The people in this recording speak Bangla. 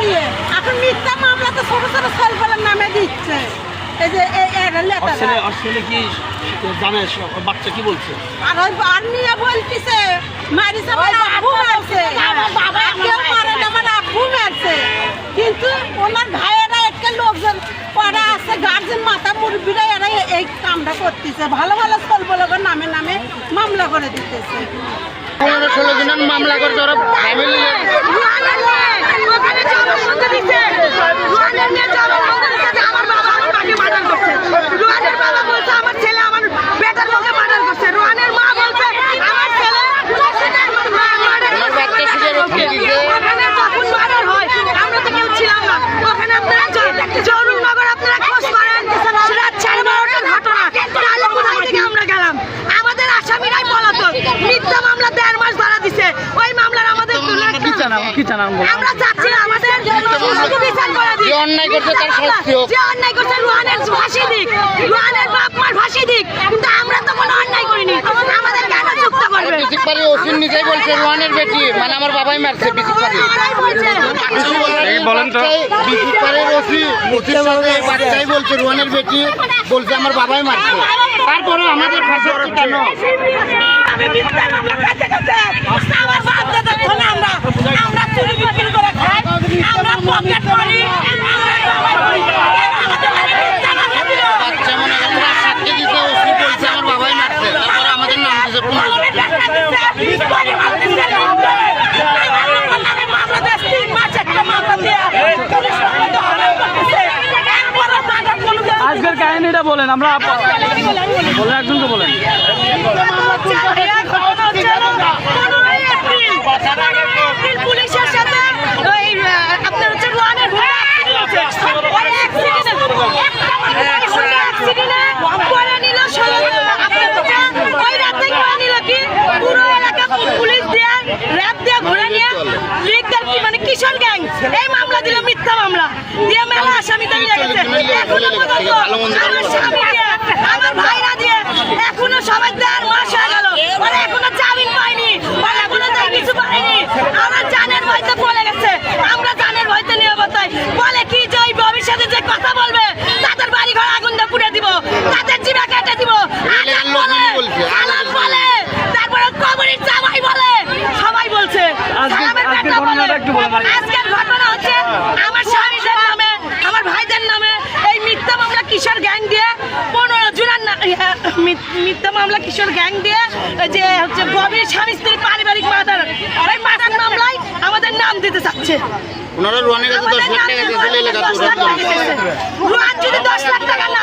দিয়ে। এখন মিথ্যা মামলা তো ছোট ছোট ছেলেপেলের নামে দিচ্ছে। এই যে ছেলে কি জানে বাচ্চা কি বলছে? আর ওই আর নিয়ে বলতেছে মারিছে আমার আব্বু মারছে। কেউ মারে আমার আব্বু মারছে। কিন্তু ওনার ভাইয়েরা একটা লোকজন পড়া আছে গার্জেন মাথা মুরব্বীরা এরা এই কামটা করতেছে। ভালো ভালো ছেলেপেলের নামে নামে মামলা করে দিতেছে। ষোলো জনের মামলা করছে ওরা ফ্যামিলি ওখানে জবাব শুনতে দিচ্ছে রুয়ানের নিয়ে জবাব শুনতে দিচ্ছে যে আমার বাবা আমার মাকে মার্ডার করছে রুয়ানের বাবা বলছে আমার ছেলে আমার বেটার লোকে মার্ডার করছে রুয়ানের মা বলছে আমার ছেলে আমার মা মার্ডার আমার বাচ্চা শুধু রক্ষে দিছে ওখানে যখন মার্ডার হয় আমরা তো কেউ ছিলাম না ওখানে আপনারা জরুরনগর আপনারা খোঁজ করেন রাত সাড়ে বারোটার ঘটনা তাহলে কোথায় থেকে আমরা গেলাম আমাদের আসামিরাই পলাতক মিথ্যা মামলা দেড় মাস ধরা দিছে ওই মামলার আমাদের কি চান আমরা? চাচ্ছি আমাদের সুষ্ঠু বিচার করে দিক। যে অন্যায় করছে তার শাস্তি হোক। যে অন্যায় করছে রুহানের ফাঁসি দিক। রুহানের বাপ মার ফাঁসি দিক। কিন্তু আমরা তো কোনো অন্যায় করিনি। আমাদের কেন যুক্ত করবে? বিসিক পারি ওসির নিজেই বলছে রোহানের বেটি। মানে আমার বাবাই মারছে বিসিক পারি। বলছে। বলেন তো। বিসিক পারির ওসি ওসির বাচ্চাই বলছে রোহানের বেটি বলছে আমার বাবাই মারছে। তারপরে আমাদের ফাঁসাচ্ছে কেন? আমি মিথ্যা মামলা করতে করতে আমার বাপ দাদা ধরে আমরা আমরা চুরি বিক্রি করে খাই আমরা পকেট করি আমরা জমা করি আমাদের মানে মিথ্যা মামলা দিল। বাচ্চা মনে করেন রাত সাতটে দিতে ওসি বলছে আমার বাবাই মারছে তারপরে আমাদের নাম দিছে পনেরো আমাদের টাকা দিচ্ছে, করে মারতেছে আমাদের। আমার নামে মামলা দিচ্ছে, তিন মাস একটা মামলা দিয়ে, পুলিশ মামলা দিয়ে হত্যা করতেছে। এরপরও তাদের কোনো দেওয়া আজকের কাহিনীটা বলেন আমরা বলে একজনকে বলেন পুলিশের সাথে ওই আপনার হচ্ছে রোয়ানের করে নিল আপনার হচ্ছে ওই রাতে করে নিল কি পুরো এলাকা পুলিশ দিয়ে র্যাব দিয়ে ঘুরে নিয়ে লিগদের কি কিশোর গ্যাং। এই মামলা দিল মিথ্যা মামলা। দিয়ে মেলা আসামি দাঁড়িয়ে গেছে। এখনও পর্যন্ত আমার স্বামী দিয়ে, আমার ভাইরা দিয়ে এখনও সবাই দেড় মাস হয়ে গেল ওরা এখনও জামিন পায়নি ওরা এখনও তাই কিছু পায়নি আমরা জানের ভয়তে বলে গেছে আমরা জানের ভয়তে নিরাপত্তায় বলে কি যে ওই ভবিষ্যতে যে কথা বলবে তাদের বাড়ি ঘর আগুন দিয়ে পুড়ে দিব তাদের জিবা কেটে দিব আজাদ বলে বলছে, আলাপ বলে তারপরে কবরের জামাই বলে সবাই বলছে আজকে- সালামের আজকের বেটা বলে। ঘটনাটা একটু বলেন আজকের ঘটনা হচ্ছে আমার স্বামীদের নামে আমার ভাইদের নামে এই মিথ্যা মামলা কিশোর গ্যাং দিয়ে? পনেরো জনের মিথ্যা মামলা কিশোর গ্যাং দিয়ে? যে হচ্ছে ববির স্বামী স্ত্রী পারিবারিক মার্ডার এই মামলায় আমাদের নাম দিতে চাচ্ছে। ওনারা রোহানের কাছে দশ লাখ টাকা দিয়েছিল এলাকা যদি দশ লাখ টাকা না